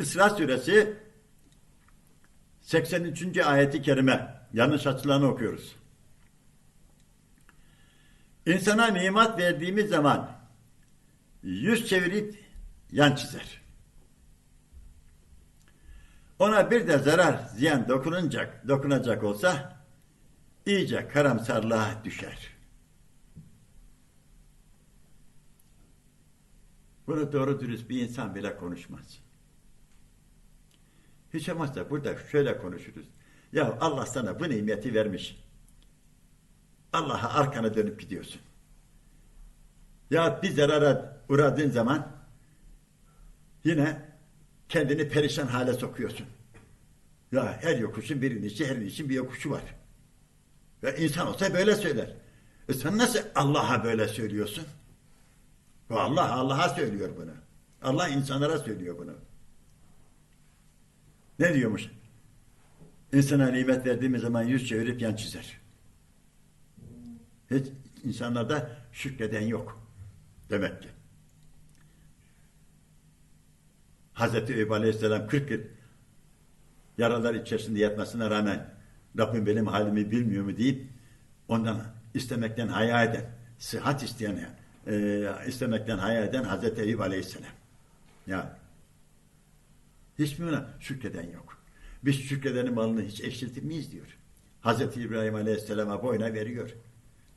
İsra suresi 83. ayeti kerime yanlış açılanı okuyoruz. İnsana nimet verdiğimiz zaman yüz çevirip yan çizer. Ona bir de zarar, ziyan dokunacak, dokunacak olsa iyice karamsarlığa düşer. Bunu doğru dürüst bir insan bile konuşmaz. Hiç olmazsa burada şöyle konuşuruz. Ya Allah sana bu nimeti vermiş. Allah'a arkana dönüp gidiyorsun. Ya bir zarara uğradığın zaman yine kendini perişan hale sokuyorsun. Ya her yokuşun bir inişi, her inişin bir yokuşu var. Ve insan olsa böyle söyler. E sen nasıl Allah'a böyle söylüyorsun? Allah Allah'a söylüyor bunu. Allah insanlara söylüyor bunu. Ne diyormuş? İnsana nimet verdiğimiz zaman yüz çevirip yan çizer. Hiç insanlarda şükreden yok. Demek ki. Hazreti Eyüp Aleyhisselam 40 yıl yaralar içerisinde yatmasına rağmen Rabbim benim halimi bilmiyor mu deyip ondan istemekten haya eden, sıhhat isteyen, e, istemekten haya eden Hazreti Eyüp Aleyhisselam. Ya hiç mi ona şükreden yok. Biz şükredenin malını hiç eksiltir miyiz diyor. Hazreti İbrahim Aleyhisselam'a boyuna veriyor.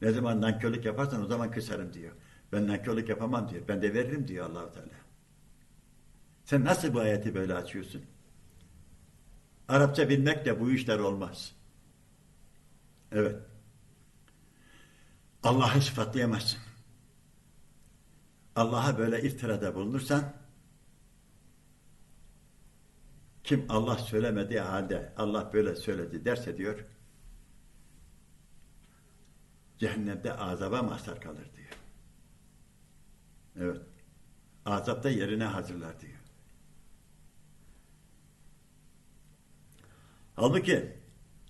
Ne zaman nankörlük yaparsan o zaman kısarım diyor. Ben nankörlük yapamam diyor. Ben de veririm diyor Allahu Teala. Sen nasıl bu ayeti böyle açıyorsun? Arapça bilmekle bu işler olmaz. Evet. Allah'ı sıfatlayamazsın. Allah'a böyle iftirada bulunursan kim Allah söylemediği halde Allah böyle söyledi derse diyor cehennemde azaba mahzar kalır diyor. Evet. Azapta yerine hazırlar diyor. Halbuki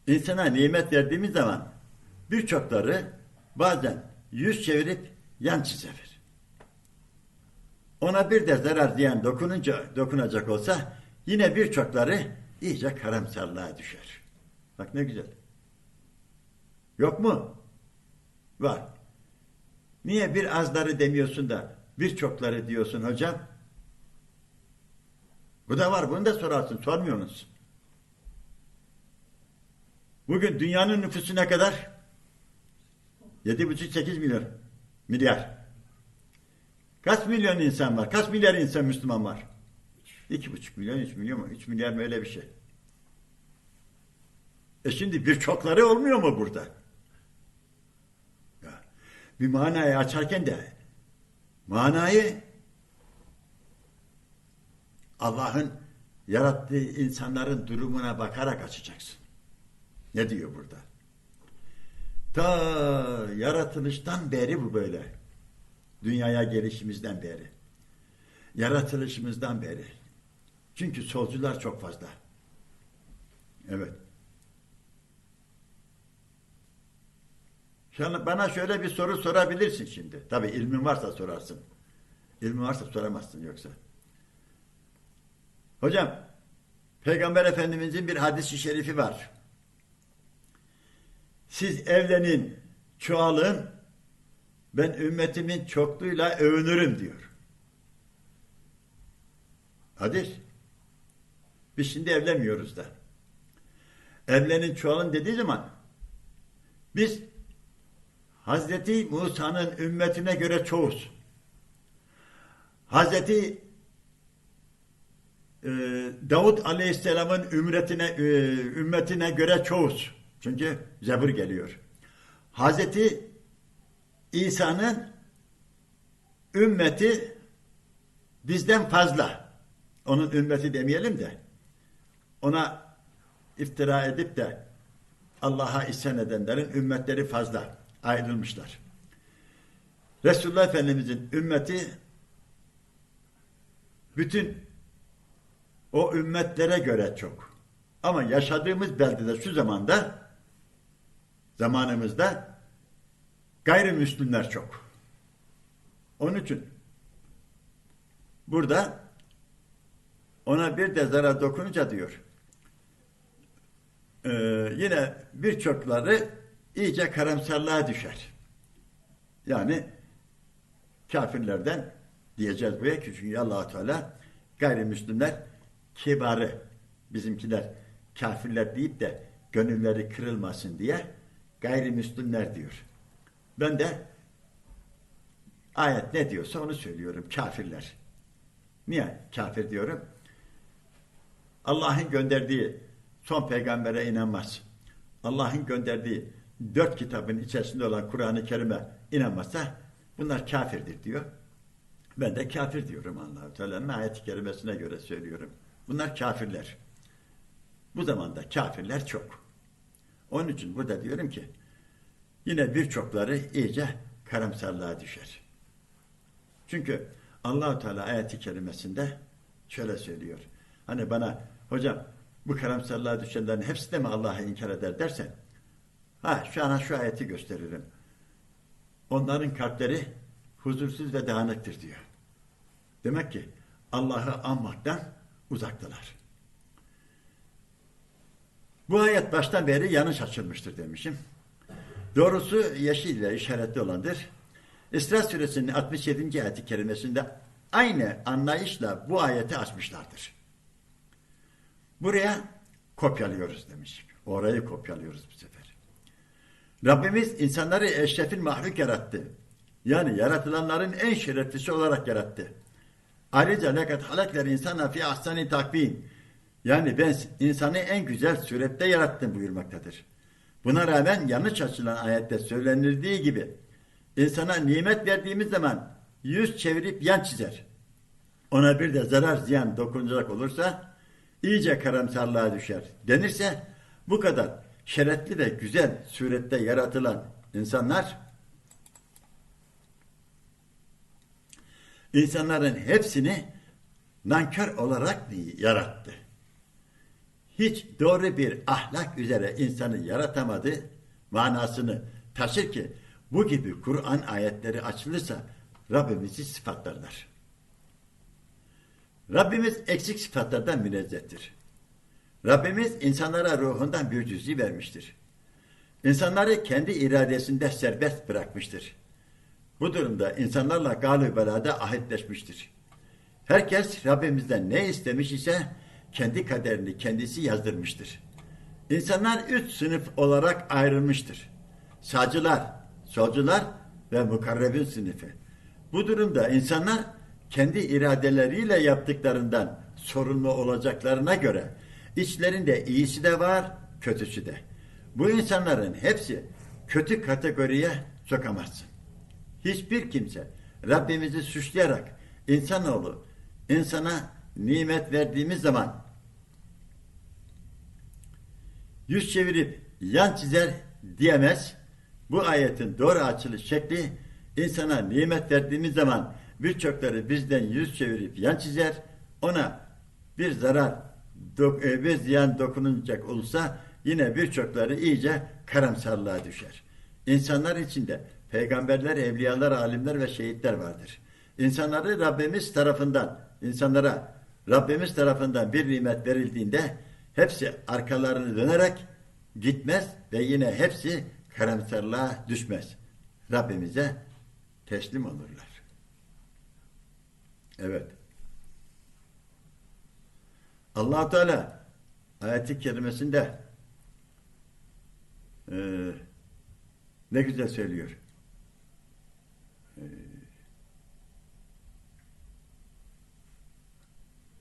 insana nimet verdiğimiz zaman birçokları bazen yüz çevirip yan çizebilir. Ona bir de zarar diyen dokununca, dokunacak olsa yine birçokları iyice karamsarlığa düşer. Bak ne güzel. Yok mu? Var. Niye bir azları demiyorsun da birçokları diyorsun hocam? Bu da var. Bunu da sorarsın. Sormuyor musun? Bugün dünyanın nüfusu ne kadar? 7,5-8 milyon. Milyar. Kaç milyon insan var? Kaç milyar insan Müslüman var? 2,5 milyon, 3 milyon mu? 3 milyar mı öyle bir şey. E şimdi birçokları olmuyor mu burada? Ya, bir manayı açarken de manayı Allah'ın yarattığı insanların durumuna bakarak açacaksın. Ne diyor burada? Ta yaratılıştan beri bu böyle. Dünyaya gelişimizden beri. Yaratılışımızdan beri. Çünkü solcular çok fazla. Evet. Şimdi bana şöyle bir soru sorabilirsin şimdi. Tabii ilmin varsa sorarsın. İlmin varsa soramazsın yoksa. Hocam, Peygamber Efendimizin bir hadisi şerifi var. Siz evlenin, çoğalın, ben ümmetimin çokluğuyla övünürüm diyor. Hadis. Biz şimdi evlenmiyoruz da. Evlenin çoğalın dediği zaman biz Hazreti Musa'nın ümmetine göre çoğuz. Hazreti e, Davut Aleyhisselam'ın ümmetine, e, ümmetine göre çoğuz. Çünkü Zebur geliyor. Hazreti İsa'nın ümmeti bizden fazla. Onun ümmeti demeyelim de ona iftira edip de Allah'a isyan edenlerin ümmetleri fazla ayrılmışlar. Resulullah Efendimizin ümmeti bütün o ümmetlere göre çok. Ama yaşadığımız beldede şu zamanda zamanımızda gayrimüslimler çok. Onun için burada Ona bir de zarar dokununca diyor. Ee, yine birçokları iyice karamsarlığa düşer. Yani kafirlerden diyeceğiz buraya ki çünkü allah Teala gayrimüslimler kibarı bizimkiler kafirler deyip de gönülleri kırılmasın diye gayrimüslimler diyor. Ben de ayet ne diyorsa onu söylüyorum kafirler. Niye kafir diyorum? Allah'ın gönderdiği son peygambere inanmaz. Allah'ın gönderdiği dört kitabın içerisinde olan Kur'an-ı Kerim'e inanmazsa bunlar kafirdir diyor. Ben de kafir diyorum Allah-u Teala'nın ayet-i kerimesine göre söylüyorum. Bunlar kafirler. Bu zamanda kafirler çok. Onun için burada diyorum ki yine birçokları iyice karamsarlığa düşer. Çünkü Allahu Teala ayet-i kerimesinde şöyle söylüyor. Hani bana hocam bu karamsarlığa düşenlerin hepsi de mi Allah'ı inkar eder dersen ha şu an şu ayeti gösteririm. Onların kalpleri huzursuz ve dağınıktır diyor. Demek ki Allah'ı anmaktan uzaktılar. Bu ayet baştan beri yanlış açılmıştır demişim. Doğrusu yeşil ile işaretli olandır. İsra suresinin 67. ayeti kerimesinde aynı anlayışla bu ayeti açmışlardır. Buraya kopyalıyoruz demiş. Orayı kopyalıyoruz bu sefer. Rabbimiz insanları eşrefil mahluk yarattı. Yani yaratılanların en şereflisi olarak yarattı. Ayrıca lekat halakler insana fi ahsani takvim. Yani ben insanı en güzel surette yarattım buyurmaktadır. Buna rağmen yanlış açılan ayette söylenildiği gibi insana nimet verdiğimiz zaman yüz çevirip yan çizer. Ona bir de zarar ziyan dokunacak olursa iyice karamsarlığa düşer. Denirse bu kadar şerefli ve güzel surette yaratılan insanlar insanların hepsini nankör olarak yarattı. Hiç doğru bir ahlak üzere insanı yaratamadı manasını taşır ki bu gibi Kur'an ayetleri açılırsa Rabbimizi sıfatlarlar. Rabbimiz eksik sıfatlardan münezzehtir. Rabbimiz insanlara ruhundan bir cüz'i vermiştir. İnsanları kendi iradesinde serbest bırakmıştır. Bu durumda insanlarla galib ahitleşmiştir. Herkes Rabbimizden ne istemiş ise kendi kaderini kendisi yazdırmıştır. İnsanlar üç sınıf olarak ayrılmıştır. Sağcılar, solcular ve mukarrebin sınıfı. Bu durumda insanlar kendi iradeleriyle yaptıklarından sorumlu olacaklarına göre içlerinde iyisi de var, kötüsü de. Bu insanların hepsi kötü kategoriye sokamazsın. Hiçbir kimse Rabbimizi suçlayarak insanoğlu insana nimet verdiğimiz zaman yüz çevirip yan çizer diyemez. Bu ayetin doğru açılış şekli insana nimet verdiğimiz zaman birçokları bizden yüz çevirip yan çizer. Ona bir zarar, e, bir ziyan dokunulacak olsa yine birçokları iyice karamsarlığa düşer. İnsanlar içinde peygamberler, evliyalar, alimler ve şehitler vardır. İnsanları Rabbimiz tarafından, insanlara Rabbimiz tarafından bir nimet verildiğinde hepsi arkalarını dönerek gitmez ve yine hepsi karamsarlığa düşmez. Rabbimize teslim olurlar. Evet. allah Teala ayeti kerimesinde e, ne güzel söylüyor. E,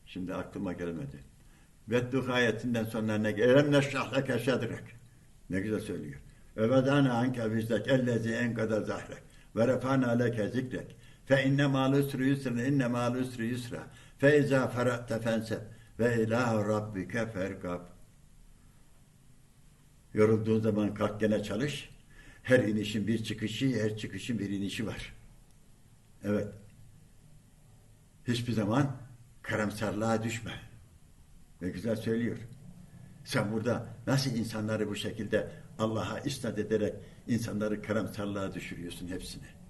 şimdi aklıma gelmedi. Vedduh ayetinden sonra ne gelem neşrahleke şedrek. Ne güzel söylüyor. Övedâne anke vizdek ellezi enkada zahrek ve refâne aleke zikrek fe inne mâl üsrü yusrın inne mâl üsrü yusra fe izâ fera'te fenseb ve ilâhu rabbike ferkab. Yorulduğun zaman kalk gene çalış. Her inişin bir çıkışı, her çıkışın bir inişi var. Evet. Hiçbir zaman karamsarlığa düşme. Ne güzel söylüyor. Sen burada nasıl insanları bu şekilde Allah'a isnat ederek insanları karamsarlığa düşürüyorsun hepsini.